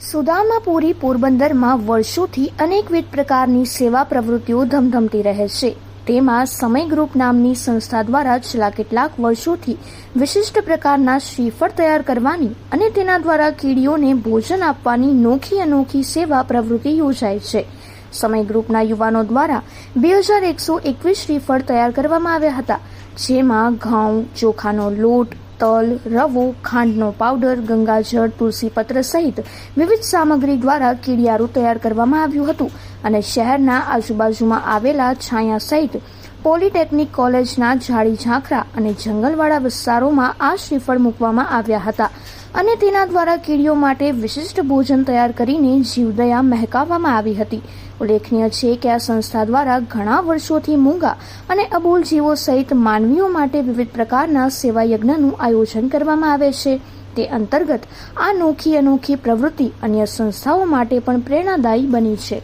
સુદામાપુરી પોરબંદરમાં વર્ષોથી અનેકવિધ પ્રકારની સેવા પ્રવૃત્તિઓ ધમધમતી રહે છે. તેમાં સમય ગ્રુપ નામની સંસ્થા દ્વારા છેલ્લા કેટલાક વર્ષોથી વિશિષ્ટ પ્રકારના શ્રીફળ તૈયાર કરવાની અને તેના દ્વારા કીડીઓને ભોજન આપવાની નોખી અનોખી સેવા પ્રવૃત્તિ યોજાય છે. સમય ગ્રુપના યુવાનો દ્વારા બે હજાર એકસો એકવીસ શ્રીફળ તૈયાર કરવામાં આવ્યા હતા. જેમાં ઘઉં, ચોખાનો લોટ, તલ, રવો, ખાંડનો પાવડર, ગંગાજળ તુલસીપત્ર સહિત વિવિધ સામગ્રી દ્વારા કીડિયારું તૈયાર કરવામાં આવ્યું હતું અને શહેરના આજુબાજુમાં આવેલા છાયા સહિત પોલિટેકનિક કોલેજના ઝાડી ઝાંખરા અને જંગલવાળા વિસ્તારોમાં આ શ્રીફળ મૂકવામાં આવ્યા હતા. અને તેના દ્વારા કીડીઓ માટે વિશિષ્ટ ભોજન તૈયાર કરીને જીવદયા મહેકાવવામાં આવી હતી. ઉલ્લેખનીય છે કે આ સંસ્થા દ્વારા ઘણા વર્ષોથી મૂંગા અને અબોલ જીવો સહિત માનવીઓ માટે વિવિધ પ્રકારના સેવા યજ્ઞનું આયોજન કરવામાં આવે છે. તે અંતર્ગત આ નોખી અનોખી પ્રવૃત્તિ અન્ય સંસ્થાઓ માટે પણ પ્રેરણાદાયી બની છે.